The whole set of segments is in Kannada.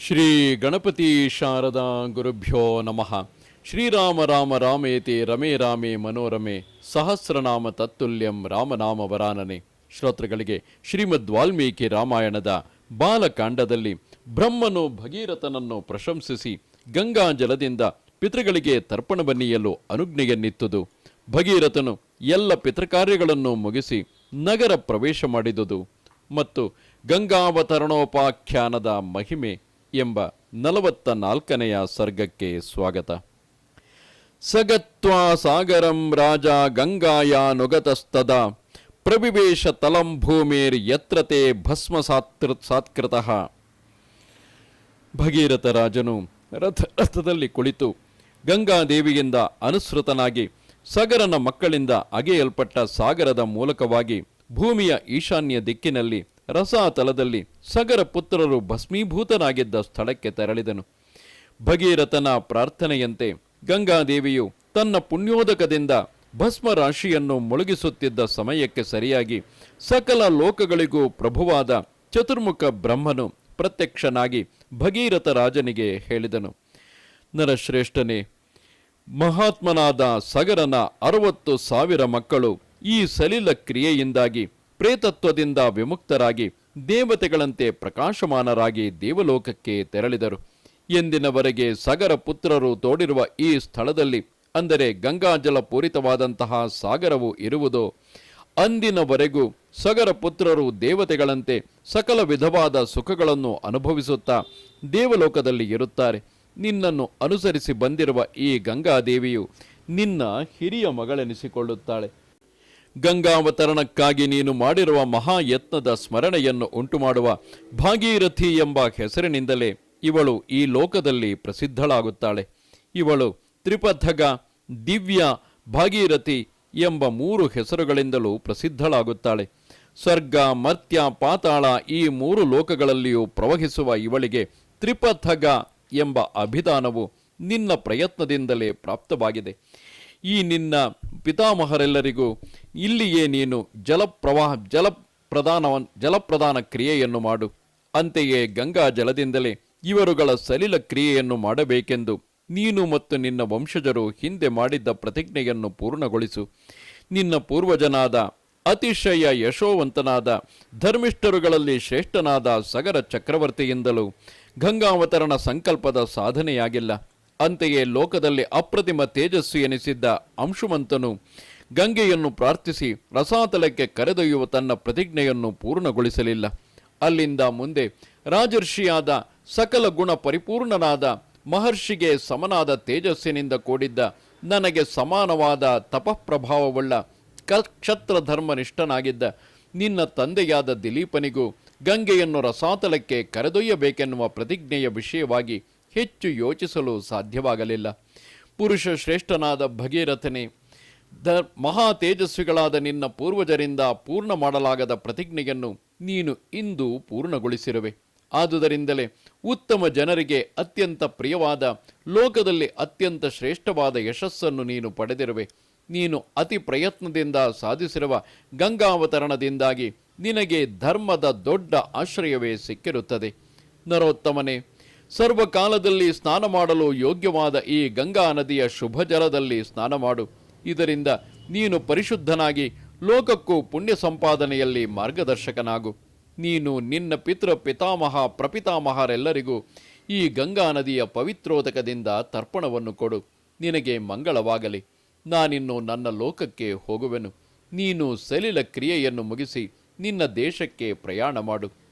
ಶ್ರೀ ಗಣಪತಿ ಶಾರದಾ ಗುರುಭ್ಯೋ ನಮಃ. ಶ್ರೀರಾಮ ರಾಮ ರಾಮೇತಿ ರಮೇ ರಾಮೇ ಮನೋರಮೆ ಸಹಸ್ರನಾಮ ತತ್ತುಲ್ಯಂ ರಾಮನಾಮ ವರಾನನೆ. ಶ್ರೋತೃಗಳಿಗೆ ಶ್ರೀಮದ್ ವಾಲ್ಮೀಕಿ ರಾಮಾಯಣದ ಬಾಲಕಾಂಡದಲ್ಲಿ ಬ್ರಹ್ಮನು ಭಗೀರಥನನ್ನು ಪ್ರಶಂಸಿಸಿ ಗಂಗಾಜಲದಿಂದ ಪಿತೃಗಳಿಗೆ ತರ್ಪಣ ಬನ್ನಿಯಲು ಅನುಜ್ಞೆಯನ್ನಿತ್ತುದು. ಭಗೀರಥನು ಎಲ್ಲ ಪಿತೃಕಾರ್ಯಗಳನ್ನು ಮುಗಿಸಿ ನಗರ ಪ್ರವೇಶ ಮಾಡಿದುದು. ಮತ್ತು ಗಂಗಾವತರಣೋಪಾಖ್ಯಾನದ ಮಹಿಮೆ ಎಂಬ ನಲವತ್ತ ನಾಲ್ಕನೆಯ ಸರ್ಗಕ್ಕೆ ಸ್ವಾಗತ. ಸಗತ್ವಾ ಸಾಗರಂ ರಾಜ ಗಂಗಾಯ ನುಗತಸ್ತದ, ಪ್ರವಿವೇಶ ತಲಂ ಭೂಮೇರ್ ಯತ್ರತೆ ಭಸ್ಮ ಸಾತ್ರ ಸಾತ್ಕೃತಃ. ಭಗೀರಥ ರಾಜನು ರಥ, ರಥದಲ್ಲಿ ಕುಳಿತು ಗಂಗಾದೇವಿಯಿಂದ ಅನುಸೃತನಾಗಿ ಸಗರನ ಮಕ್ಕಳಿಂದ ಅಗೆಯಲ್ಪಟ್ಟ ಸಾಗರದ ಮೂಲಕವಾಗಿ ಭೂಮಿಯ ಈಶಾನ್ಯ ದಿಕ್ಕಿನಲ್ಲಿ ರಸಾತಲದಲ್ಲಿ ಸಗರ ಪುತ್ರರು ಭಸ್ಮೀಭೂತನಾಗಿದ್ದ ಸ್ಥಳಕ್ಕೆ ತೆರಳಿದನು. ಭಗೀರಥನ ಪ್ರಾರ್ಥನೆಯಂತೆ ಗಂಗಾದೇವಿಯು ತನ್ನ ಪುಣ್ಯೋದಕದಿಂದ ಭಸ್ಮ ರಾಶಿಯನ್ನು ಮುಳುಗಿಸುತ್ತಿದ್ದ ಸಮಯಕ್ಕೆ ಸರಿಯಾಗಿ ಸಕಲ ಲೋಕಗಳಿಗೂ ಪ್ರಭುವಾದ ಚತುರ್ಮುಖ ಬ್ರಹ್ಮನು ಪ್ರತ್ಯಕ್ಷನಾಗಿ ಭಗೀರಥ ರಾಜನಿಗೆ ಹೇಳಿದನು. ನರಶ್ರೇಷ್ಠನೇ, ಮಹಾತ್ಮನಾದ ಸಗರನ ಅರವತ್ತು ಸಾವಿರ ಮಕ್ಕಳು ಈ ಸಲಿಲ ಕ್ರಿಯೆಯಿಂದಾಗಿ ಪ್ರೇತತ್ವದಿಂದ ವಿಮುಕ್ತರಾಗಿ ದೇವತೆಗಳಂತೆ ಪ್ರಕಾಶಮಾನರಾಗಿ ದೇವಲೋಕಕ್ಕೆ ತೆರಳಿದರು. ಎಂದಿನವರೆಗೆ ಸಗರ ಪುತ್ರರು ತೋಡಿರುವ ಈ ಸ್ಥಳದಲ್ಲಿ, ಅಂದರೆ ಗಂಗಾಜಲ ಪೂರಿತವಾದಂತಹ ಸಾಗರವು ಇರುವುದೋ, ಅಂದಿನವರೆಗೂ ಸಗರ ಪುತ್ರರು ದೇವತೆಗಳಂತೆ ಸಕಲ ವಿಧವಾದ ಸುಖಗಳನ್ನು ಅನುಭವಿಸುತ್ತಾ ದೇವಲೋಕದಲ್ಲಿ ಇರುತ್ತಾರೆ. ನಿನ್ನನ್ನು ಅನುಸರಿಸಿ ಬಂದಿರುವ ಈ ಗಂಗಾದೇವಿಯು ನಿನ್ನ ಹಿರಿಯ ಮಗಳೆನಿಸಿಕೊಳ್ಳುತ್ತಾಳೆ. ಗಂಗಾವತರಣಕ್ಕಾಗಿ ನೀನು ಮಾಡಿರುವ ಮಹಾಯತ್ನದ ಸ್ಮರಣೆಯನ್ನು ಉಂಟುಮಾಡುವ ಭಾಗೀರಥಿ ಎಂಬ ಹೆಸರಿನಿಂದಲೇ ಇವಳು ಈ ಲೋಕದಲ್ಲಿ ಪ್ರಸಿದ್ಧಳಾಗುತ್ತಾಳೆ. ಇವಳು ತ್ರಿಪಥಗ, ದಿವ್ಯ, ಭಾಗೀರಥಿ ಎಂಬ ಮೂರು ಹೆಸರುಗಳಿಂದಲೂ ಪ್ರಸಿದ್ಧಳಾಗುತ್ತಾಳೆ. ಸ್ವರ್ಗ ಮರ್ತ್ಯ, ಪಾತಾಳ ಈ ಮೂರು ಲೋಕಗಳಲ್ಲಿಯೂ ಪ್ರವಹಿಸುವ ಇವಳಿಗೆ ತ್ರಿಪಥಗ ಎಂಬ ಅಭಿದಾನವು ನಿನ್ನ ಪ್ರಯತ್ನದಿಂದಲೇ ಪ್ರಾಪ್ತವಾಗಿದೆ. ಈ ನಿನ್ನ ಪಿತಾಮಹರೆಲ್ಲರಿಗೂ ಇಲ್ಲಿಯೇ ನೀನು ಜಲಪ್ರವಾಹ ಜಲಪ್ರದಾನ ಜಲಪ್ರದಾನ ಕ್ರಿಯೆಯನ್ನು ಮಾಡು. ಅಂತೆಯೇ ಗಂಗಾ ಜಲದಿಂದಲೇ ಇವರುಗಳ ಸಲಿಲ ಕ್ರಿಯೆಯನ್ನು ಮಾಡಬೇಕೆಂದು ನೀನು ಮತ್ತು ನಿನ್ನ ವಂಶಜರು ಹಿಂದೆ ಮಾಡಿದ್ದ ಪ್ರತಿಜ್ಞೆಯನ್ನು ಪೂರ್ಣಗೊಳಿಸು. ನಿನ್ನ ಪೂರ್ವಜನಾದ, ಅತಿಶಯ ಯಶೋವಂತನಾದ, ಧರ್ಮಿಷ್ಠರುಗಳಲ್ಲಿ ಶ್ರೇಷ್ಠನಾದ ಸಗರ ಚಕ್ರವರ್ತಿಯಿಂದಲೂ ಗಂಗಾವತರಣ ಸಂಕಲ್ಪದ ಸಾಧನೆಯಾಗಿಲ್ಲ. ಅಂತೆಯೇ ಲೋಕದಲ್ಲಿ ಅಪ್ರತಿಮ ತೇಜಸ್ಸು ಎನಿಸಿದ್ದ ಅಂಶುಮಂತನು ಗಂಗೆಯನ್ನು ಪ್ರಾರ್ಥಿಸಿ ರಸಾತಲಕ್ಕೆ ಕರೆದೊಯ್ಯುವ ತನ್ನ ಪ್ರತಿಜ್ಞೆಯನ್ನು ಪೂರ್ಣಗೊಳಿಸಲಿಲ್ಲ. ಅಲ್ಲಿಂದ ಮುಂದೆ ರಾಜರ್ಷಿಯಾದ ಸಕಲ ಗುಣ ಪರಿಪೂರ್ಣನಾದ ಮಹರ್ಷಿಗೆ ಸಮನಾದ ತೇಜಸ್ಸಿನಿಂದ ಕೂಡಿದ್ದ ನನಗೆ ಸಮಾನವಾದ ತಪಃಪ್ರಭಾವವುಳ್ಳ ಕ್ಷತ್ರ ಧರ್ಮನಿಷ್ಠನಾಗಿದ್ದ ನಿನ್ನ ತಂದೆಯಾದ ದಿಲೀಪನಿಗೂ ಗಂಗೆಯನ್ನು ರಸಾತಲಕ್ಕೆ ಕರೆದೊಯ್ಯಬೇಕೆನ್ನುವ ಪ್ರತಿಜ್ಞೆಯ ವಿಷಯವಾಗಿ ಹೆಚ್ಚು ಯೋಚಿಸಲು ಸಾಧ್ಯವಾಗಲಿಲ್ಲ. ಪುರುಷ ಶ್ರೇಷ್ಠನಾದ ಭಗೀರಥನೇ, ದ ಮಹಾ ತೇಜಸ್ವಿಗಳಾದ ನಿನ್ನ ಪೂರ್ವಜರಿಂದ ಪೂರ್ಣ ಮಾಡಲಾಗದ ಪ್ರತಿಜ್ಞೆಯನ್ನು ನೀನು ಇಂದು ಪೂರ್ಣಗೊಳಿಸಿರುವೆ. ಆದುದರಿಂದಲೇ ಉತ್ತಮ ಜನರಿಗೆ ಅತ್ಯಂತ ಪ್ರಿಯವಾದ, ಲೋಕದಲ್ಲಿ ಅತ್ಯಂತ ಶ್ರೇಷ್ಠವಾದ ಯಶಸ್ಸನ್ನು ನೀನು ಪಡೆದಿರುವೆ. ನೀನು ಅತಿ ಪ್ರಯತ್ನದಿಂದ ಸಾಧಿಸಿರುವ ಗಂಗಾವತರಣದಿಂದಾಗಿ ನಿನಗೆ ಧರ್ಮದ ದೊಡ್ಡ ಆಶ್ರಯವೇ ಸಿಕ್ಕಿರುತ್ತದೆ. ನರೋತ್ತಮನೇ ಸರ್ವಕಾಲದಲ್ಲಿ ಸ್ನಾನ ಮಾಡಲು ಯೋಗ್ಯವಾದ ಈ ಗಂಗಾ ನದಿಯ ಶುಭ ಜಲದಲ್ಲಿ ಸ್ನಾನ ಮಾಡು. ಇದರಿಂದ ನೀನು ಪರಿಶುದ್ಧನಾಗಿ, ಲೋಕಕ್ಕೂ ಪುಣ್ಯ ಸಂಪಾದನೆಯಲ್ಲಿ ಮಾರ್ಗದರ್ಶಕನಾಗು. ನೀನು ನಿನ್ನ ಪಿತೃ ಪಿತಾಮಹ ಪ್ರಪಿತಾಮಹರೆಲ್ಲರಿಗೂ ಈ ಗಂಗಾ ನದಿಯ ಪವಿತ್ರೋದಕದಿಂದ ತರ್ಪಣವನ್ನು ಕೊಡು. ನಿನಗೆ ಮಂಗಳವಾಗಲಿ. ನಾನಿನ್ನು ನನ್ನ ಲೋಕಕ್ಕೆ ಹೋಗುವೆನು. ನೀನು ಸಲಿಲ ಕ್ರಿಯೆಯನ್ನು ಮುಗಿಸಿ ನಿನ್ನ ದೇಶಕ್ಕೆ ಪ್ರಯಾಣ ಮಾಡು.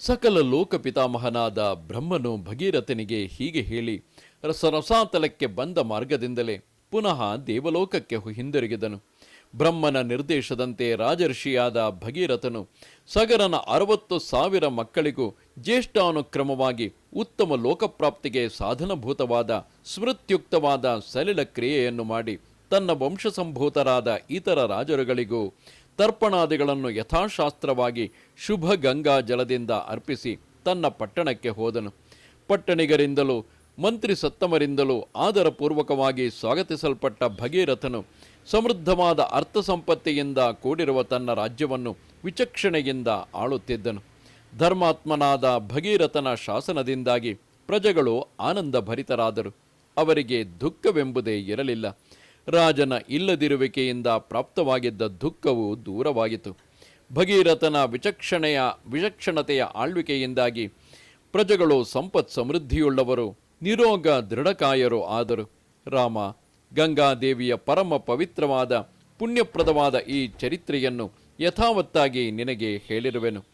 ಸಕಲ ಲೋಕ ಪಿತಾಮಹನಾದ ಬ್ರಹ್ಮನು ಭಗೀರಥನಿಗೆ ಹೀಗೆ ಹೇಳಿ, ರಸರಸಾತಲಕ್ಕೆ ಬಂದ ಮಾರ್ಗದಿಂದಲೇ ಪುನಃ ದೇವಲೋಕಕ್ಕೆ ಹಿಂದಿರುಗಿದನು. ಬ್ರಹ್ಮನ ನಿರ್ದೇಶದಂತೆ ರಾಜರ್ಷಿಯಾದ ಭಗೀರಥನು ಸಗರನ ಅರವತ್ತು ಸಾವಿರ ಮಕ್ಕಳಿಗೂ ಜ್ಯೇಷ್ಠಾನುಕ್ರಮವಾಗಿ ಉತ್ತಮ ಲೋಕಪ್ರಾಪ್ತಿಗೆ ಸಾಧನಭೂತವಾದ ಸ್ಮೃತ್ಯುಕ್ತವಾದ ಸಲಿಲ ಕ್ರಿಯೆಯನ್ನು ಮಾಡಿ ತನ್ನ ವಂಶಸಂಭೂತರಾದ ಇತರ ರಾಜರುಗಳಿಗೂ ತರ್ಪಣಾದಿಗಳನ್ನು ಯಥಾಶಾಸ್ತ್ರವಾಗಿ ಶುಭ ಗಂಗಾ ಜಲದಿಂದ ಅರ್ಪಿಸಿ ತನ್ನ ಪಟ್ಟಣಕ್ಕೆ ಹೋದನು. ಪಟ್ಟಣಿಗರಿಂದಲೂ, ಮಂತ್ರಿ ಸತ್ತಮರಿಂದಲೂ ಆದರಪೂರ್ವಕವಾಗಿ ಸ್ವಾಗತಿಸಲ್ಪಟ್ಟ ಭಗೀರಥನು ಸಮೃದ್ಧವಾದ ಅರ್ಥ ಸಂಪತ್ತಿಯಿಂದ ಕೂಡಿರುವ ತನ್ನ ರಾಜ್ಯವನ್ನು ವಿಚಕ್ಷಣೆಯಿಂದ ಆಳುತ್ತಿದ್ದನು. ಧರ್ಮಾತ್ಮನಾದ ಭಗೀರಥನ ಶಾಸನದಿಂದಾಗಿ ಪ್ರಜೆಗಳು ಆನಂದ ಭರಿತರಾದರು ಅವರಿಗೆ ದುಃಖವೆಂಬುದೇ ಇರಲಿಲ್ಲ. ರಾಜನ ಇಲ್ಲದಿರುವಿಕೆಯಿಂದ ಪ್ರಾಪ್ತವಾಗಿದ್ದ ದುಃಖವು ದೂರವಾಯಿತು ಭಗೀರಥನ ವಿಚಕ್ಷಣೆಯ ವಿಚಕ್ಷಣತೆಯ ಆಳ್ವಿಕೆಯಿಂದಾಗಿ ಪ್ರಜೆಗಳು ಸಂಪತ್ ಸಮೃದ್ಧಿಯುಳ್ಳವರು, ನಿರೋಗ ದೃಢಕಾಯರು ಆದರು. ರಾಮ, ಗಂಗಾದೇವಿಯ ಪರಮ ಪವಿತ್ರವಾದ, ಪುಣ್ಯಪ್ರದವಾದ ಈ ಚರಿತ್ರೆಯನ್ನು ಯಥಾವತ್ತಾಗಿ ನಿನಗೆ ಹೇಳಿರುವೆನು.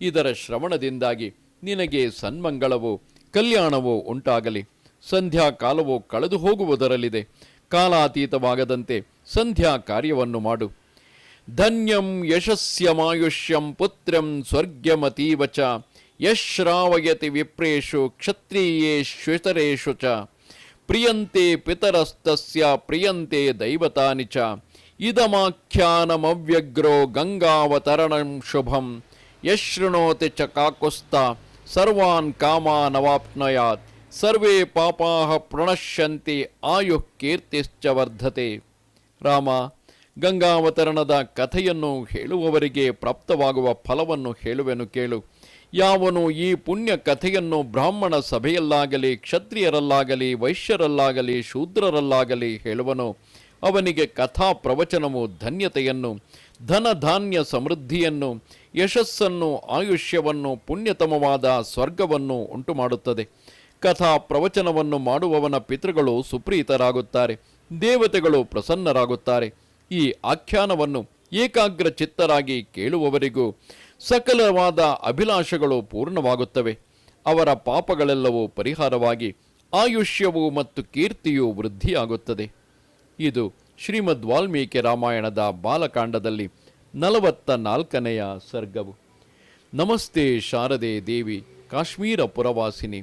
ಇದರ ಶ್ರವಣದಿಂದಾಗಿ ನಿನಗೆ ಸನ್ಮಂಗಳವೋ, ಕಲ್ಯಾಣವೋ ಉಂಟಾಗಲಿ. ಸಂಧ್ಯಾಕಾಲವೋ ಕಳೆದು ಹೋಗುವುದರಲ್ಲಿದೆ ಕಾಲಾತೀತವಾಗದಂತೆ ಸಂಧ್ಯಾ ಕಾರ್ಯವನ್ನು ಮಾಡು. ಧನ್ಯಂ ಯಶಸ್ಯಮಾಯುಷ್ಯಂ ಪುತ್ರಂ ಸ್ವರ್ಗ್ಯಮತೀವ ಚ. ಯಶ್ರಾವಯತಿ ವಿಪ್ರೇಷು ಕ್ಷತ್ರಿಯೇಶ್ವಿತರೇಷು ಚ. ಪ್ರಿಯಂತೆ ಪಿತರಸ್ತಸ್ಯ ಪ್ರಿಯಂತೆ ದೈವತಾನಿ ಚ. ಇದಮಾಖ್ಯಾನಮವ್ಯಗ್ರೋ ಗಂಗಾವತರಣಂ ಶುಭಂ. ಯಶೃಣೋತಿ ಚ ಕಾಕುಸ್ತ. ಸರ್ವಾನ್ ಕಾಮಾನವಾಪ್ನಯಾತ್. ಸರ್ವೇ ಪಾಪಾಹ ಪ್ರಣಶ್ಯಂತಿ ಆಯುಃ ಕೀರ್ತಿಶ್ಚ ವರ್ಧತೆ. ರಾಮ, ಗಂಗಾವತರಣದ ಕಥೆಯನ್ನು ಹೇಳುವವರಿಗೆ ಪ್ರಾಪ್ತವಾಗುವ ಫಲವನ್ನು ಹೇಳುವೆನು ಕೇಳು. ಯಾವನು ಈ ಪುಣ್ಯ ಕಥೆಯನ್ನು ಬ್ರಾಹ್ಮಣ ಸಭೆಯಲ್ಲಾಗಲಿ, ಕ್ಷತ್ರಿಯರಲ್ಲಾಗಲಿ, ವೈಶ್ಯರಲ್ಲಾಗಲಿ, ಶೂದ್ರರಲ್ಲಾಗಲಿ ಹೇಳುವನು. ಅವನಿಗೆ ಕಥಾ ಪ್ರವಚನವು ಧನ್ಯತೆಯನ್ನು, ಧನಧಾನ್ಯ ಸಮೃದ್ಧಿಯನ್ನು, ಯಶಸ್ಸನ್ನು, ಆಯುಷ್ಯವನ್ನು, ಪುಣ್ಯತಮವಾದ ಸ್ವರ್ಗವನ್ನು ಉಂಟುಮಾಡುತ್ತದೆ. ಕಥಾ ಪ್ರವಚನವನ್ನು ಮಾಡುವವನ ಪಿತೃಗಳು ಸುಪ್ರೀತರಾಗುತ್ತಾರೆ, ದೇವತೆಗಳು ಪ್ರಸನ್ನರಾಗುತ್ತಾರೆ. ಈ ಆಖ್ಯಾನವನ್ನು ಏಕಾಗ್ರ ಚಿತ್ತರಾಗಿ ಕೇಳುವವರಿಗೂ ಸಕಲವಾದ ಅಭಿಲಾಷೆಗಳು ಪೂರ್ಣವಾಗುತ್ತವೆ. ಅವರ ಪಾಪಗಳೆಲ್ಲವೂ ಪರಿಹಾರವಾಗಿ ಆಯುಷ್ಯವು ಮತ್ತು ಕೀರ್ತಿಯು ವೃದ್ಧಿಯಾಗುತ್ತದೆ. ಇದು ಶ್ರೀಮದ್ ವಾಲ್ಮೀಕಿ ರಾಮಾಯಣದ ಬಾಲಕಾಂಡದಲ್ಲಿ ನಲವತ್ತ ನಾಲ್ಕನೆಯ ಸರ್ಗವು. ನಮಸ್ತೆ ಶಾರದೆ ದೇವಿ, ಕಾಶ್ಮೀರ ಪುರವಾಸಿನಿ.